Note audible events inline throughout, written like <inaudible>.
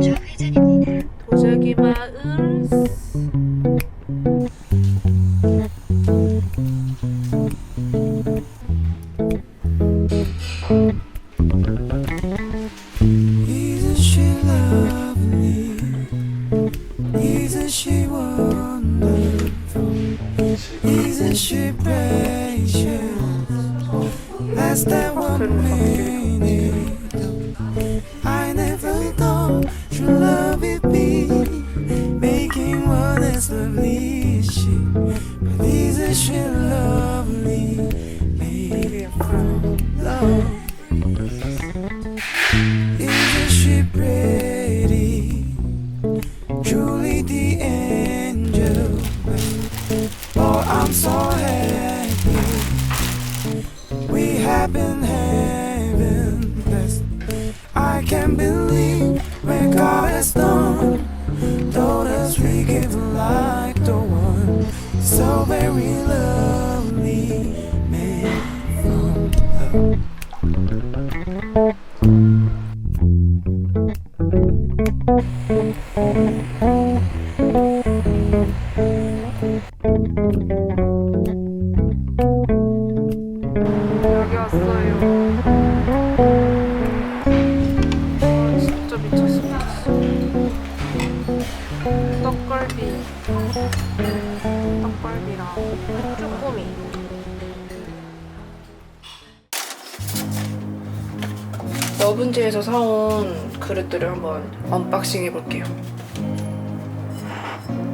좌회전입니다. 도자기 마을 Isn't she lovely? Isn't wish you love. 왔어요. 너분지에서 사온 그릇들을 한번 언박싱 해볼게요.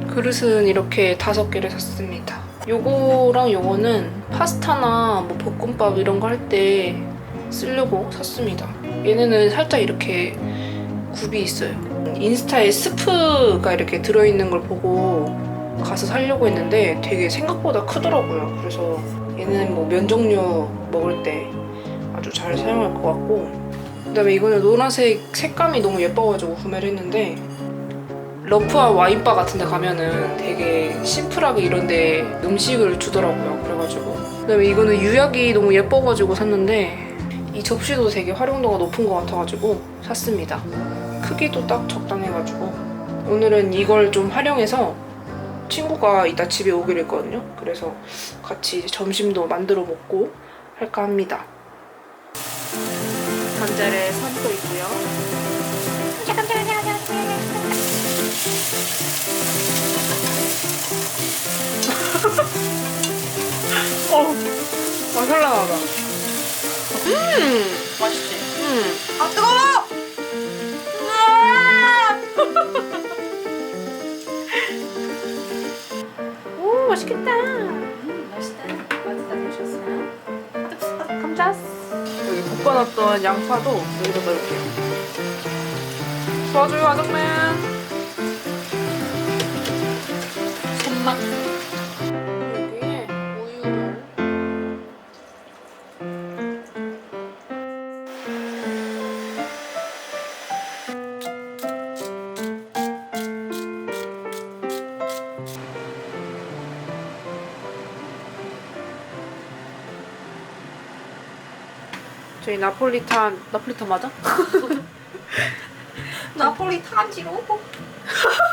그릇은 이렇게 다섯 개를 샀습니다. 요거랑 요거는 파스타나 뭐 볶음밥 이런 거 할 때 쓰려고 샀습니다. 얘네는 살짝 이렇게 굽이 있어요. 인스타에 스프가 이렇게 들어있는 걸 보고 가서 사려고 했는데 되게 생각보다 크더라고요. 그래서 얘는 뭐 면 종류 먹을 때 아주 잘 사용할 것 같고 그다음에 이거는 노란색 색감이 너무 예뻐가지고 구매를 했는데 러프한 와인바 같은 데 가면은 되게 심플하게 이런 데 음식을 주더라고요. 그래가지고. 그다음에 이거는 유약이 너무 예뻐가지고 샀는데 이 접시도 되게 활용도가 높은 것 같아가지고 샀습니다. 크기도 딱 적당해가지고 오늘은 이걸 좀 활용해서 친구가 이따 집에 오기로 했거든요. 그래서 같이 점심도 만들어 먹고 할까 합니다. 감자를 삶고 있고요. 어, 맛 현란하다. 음, 맛있지? 음. 아 뜨거워! 오, 맛있겠다. 음, 맛있다. 맛있다 드셨어요? 감자. 여기 볶아놨던 양파도 여기다 넣을게요. 도와줘요, 아정맨. 맛. 여기에 우유를. 저희 나폴리탄 나폴리탄 맞아? <laughs> 나폴리탄지로? <laughs>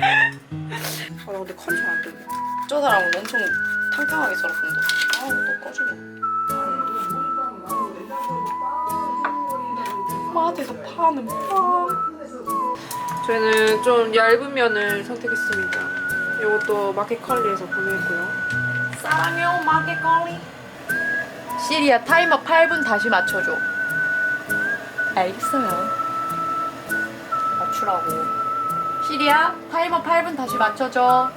아, 나 근데 컨이 잘안 되네. 저 사람은 엄청 탕탕하게 썰었는데. 아우 또 꺼지네. 마트에서 파는 파. 저희는 좀 얇은 면을 선택했습니다. 이것도 마켓컬리에서 구매했고요. 사랑해요 마개거리. 시리아 타이머 8분 다시 맞춰줘. 알겠어요. 맞추라고. 시리아 타이머 8분 다시 맞춰줘.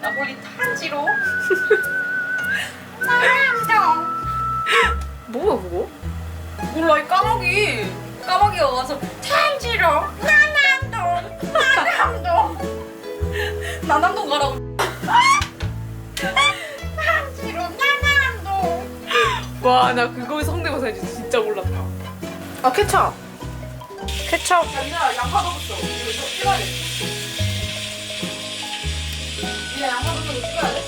나폴리탄지로. 사랑도. <laughs> 뭐야 그거? 몰라 이 까마귀 까마귀가 와서 탄지로 나남동 나남동 나남동 가라고 <laughs> 탄지로 나남동 와 나 그거 성대모사 이제 진짜 몰랐다. 아 케찹. 케찹. 얘들아 양파 넣었어 이거 좀 찍어야 돼얘 양파 넣어서 이거 찍어야 돼?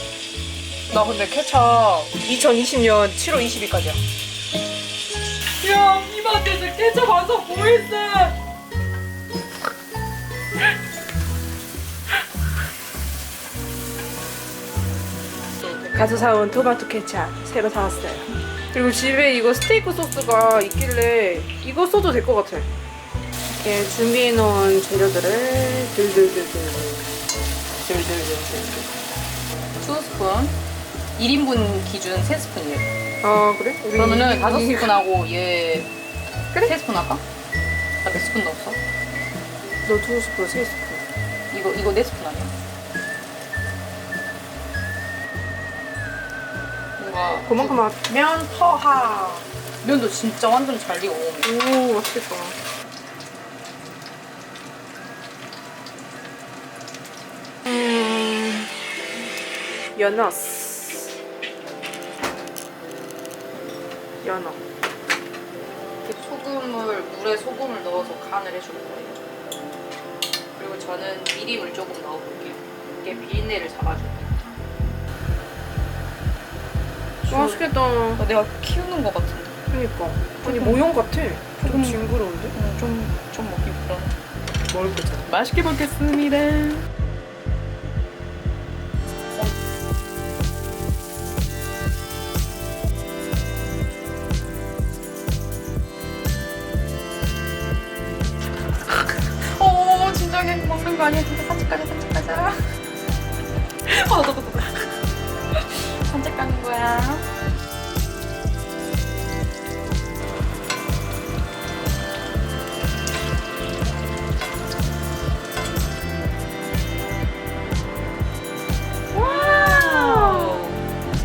나 근데 케찹 2020년 7월 20일까지야. 형 이마트에서 케첩 완성 보이스 가서 사온 토마토 케찹 새로 사왔어요. 그리고 집에 이거 스테이크 소스가 있길래 이거 써도 될 것 같아. 이렇게 준비해 놓은 재료들을 들들들들 들들들들. 두 스푼 1인분 기준 3스푼이에요 아 그래? 우리 그러면은 이- 다섯 이- 스푼하고 얘 그래? 세 스푼 할까? 나몇 스푼 넣었어? 너 두 스푼, 세 스푼. 이거 이거 네 스푼 아니야? 뭔가 그만큼 하. 면 퍼하 면도 진짜 완전 잘 익어 오 맛있겠다. 연어스. 연어. 소금을 물에 소금을 넣어서 간을 해줄 거예요. 그리고 저는 미림을 조금 넣어볼게요. 이게 비린내를 잡아줍니다. 맛있겠다. 어, 내가 키우는 것 같은데. 그니까. 아니 모형 같아. 조금 징그러운데? 좀, 좀 먹기 그런. 먹을 거잖아. 맛있게 먹겠습니다. 아니야. 진짜 산책 가자, 산책 가자. 어, 너, 너, 너, 너. 산책 가는 거야.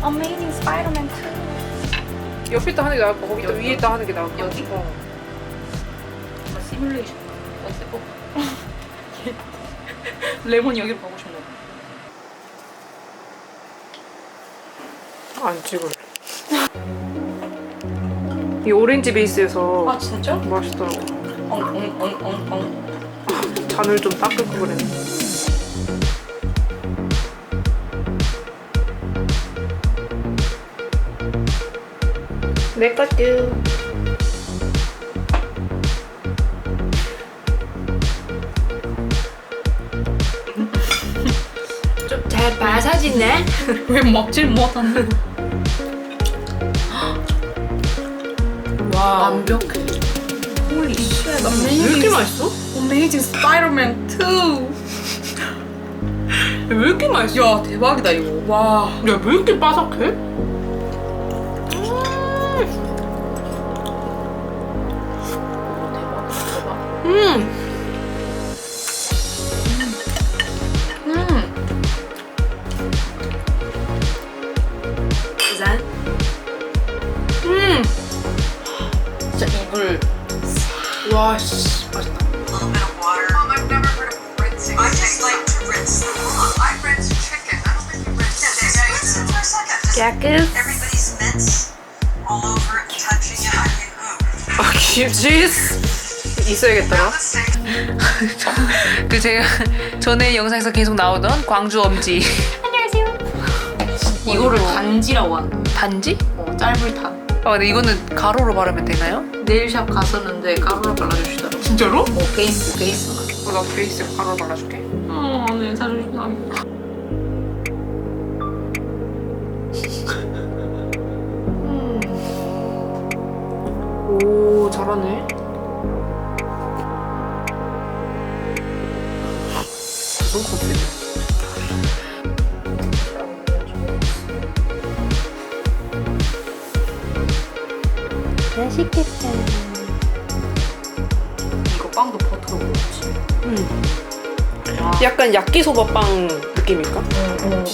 Amazing Spider-Man 2. 옆에 다 하는 게 나을 거. 거기다 여기? 위에 다 하는 게 나을 거. 여기? 어. 시뮬레이션 레몬이 여기로 가고 싶나 봐. 안 찍을래. 이 오렌지 베이스에서 아 진짜? 맛있더라고. 엉엉엉엉엉 <laughs> 잔을 좀 닦을 거 그랬네. 내 것도. 잘 마사지네. <laughs> 왜 먹질 못하는 와. 완벽해 홀리 쉣 왜 이렇게 맛있어? Amazing Spider-Man 2 왜 이렇게 맛있어? 야 대박이다 이거 와 야, 왜 이렇게 바삭해? 음. 음 와, 씨. 맛있다. little bit of water. Mom, I've never heard of rinsing. I just like to rinse them off. I rinse chicken. I don't think you rinse. Yeah, rinse it for a second. Just 깨끗. everybody's mitts all over it, touching it. I mean, ooh. 아, 김치스. the sink. 그 제가 전에 영상에서 계속 나오던 광주 엄지 이거를 단지라고 한다 단지? 어, 짧을탄 아 근데 이거는 가로로 바르면 되나요? 네일샵 갔었는데 가루를 발라주시더라고 진짜로? 어 베이스 베이스만 어, 나 베이스 가루 발라줄게. 어, 네, 사주신다. 오, 잘하네. 이거 빵도 버터로 먹었지. 음. 와. 약간 야끼소바빵 느낌일까? 응, 응, 응.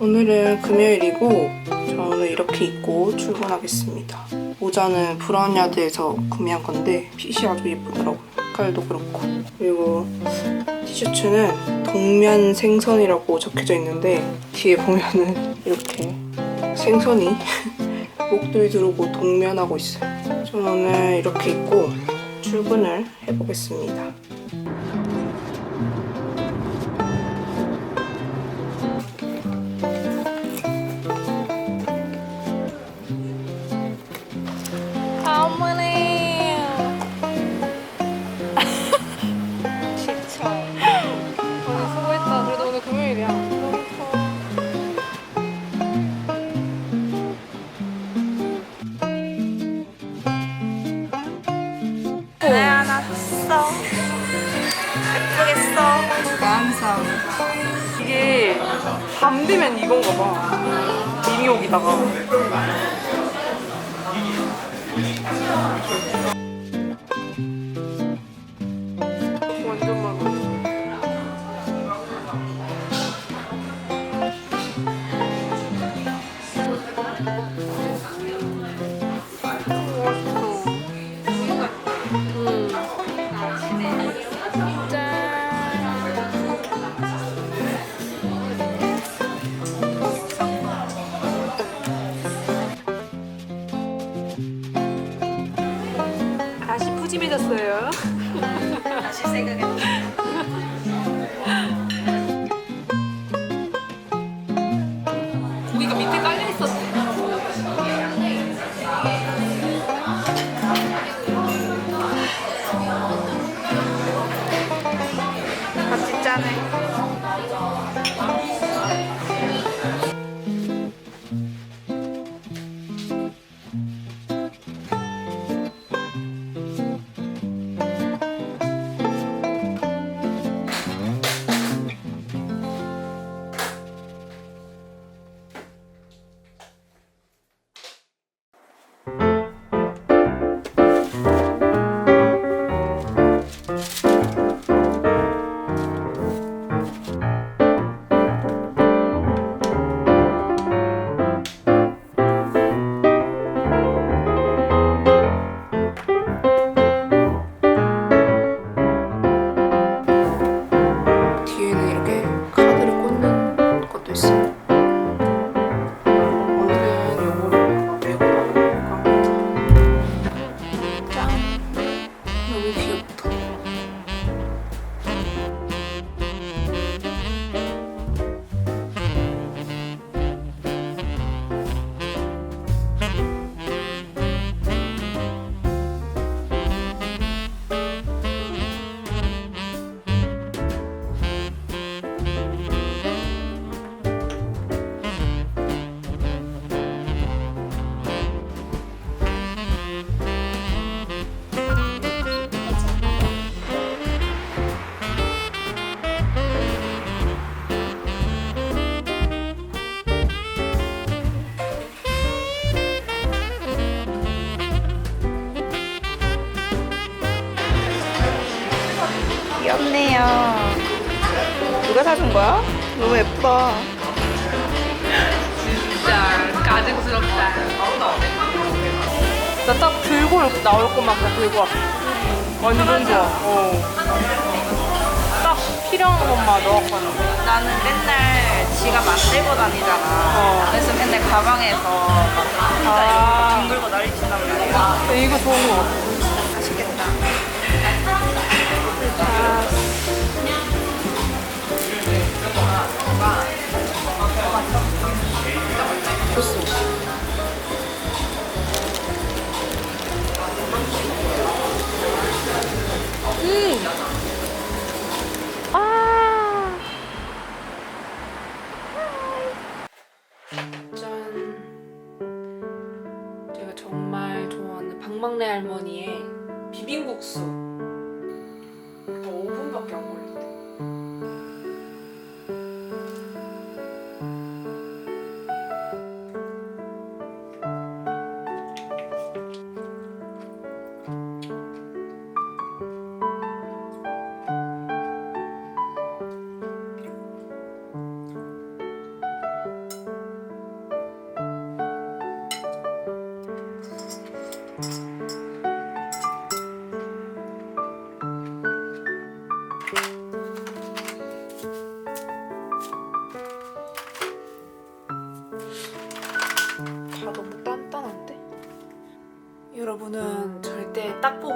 오늘은 금요일이고 저는 이렇게 입고 출근하겠습니다. 모자는 브라운야드에서 구매한 건데 핏이 아주 예쁘더라고요. 색깔도 그렇고 그리고 티셔츠는 동면 생선이라고 적혀져 있는데 뒤에 보면은 이렇게 생선이 <laughs> 목도리 들어오고 동면하고 있어요. 저는 이렇게 입고 출근을 해보겠습니다. 이게 밤 되면 이건가 봐. 미미옥이다가. 귀엽네요. 누가 사준 거야? 너무 예쁘다. 진짜 가증스럽다. 나딱 들고 나올 것만 그냥 들고 왔어. 완전 좋아. 어. 딱 필요한 것만 넣었거든. 나는 맨날 지갑 안 들고 다니잖아. 어. 그래서 맨날 가방에서 막 아. 등 들고 난리 친단 말이야. 근데 이거 좋은 거 같아. welcome.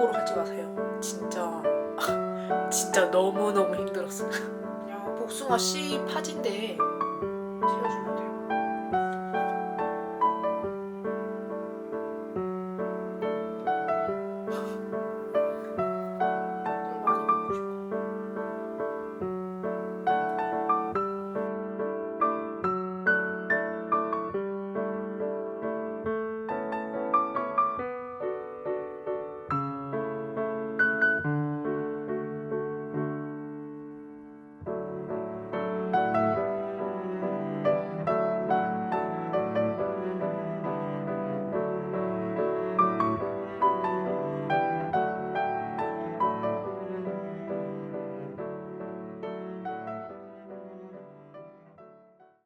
딱복으로 하지 마세요. 진짜 진짜 너무 너무 힘들었어요. 그냥 복숭아 씨 파진데.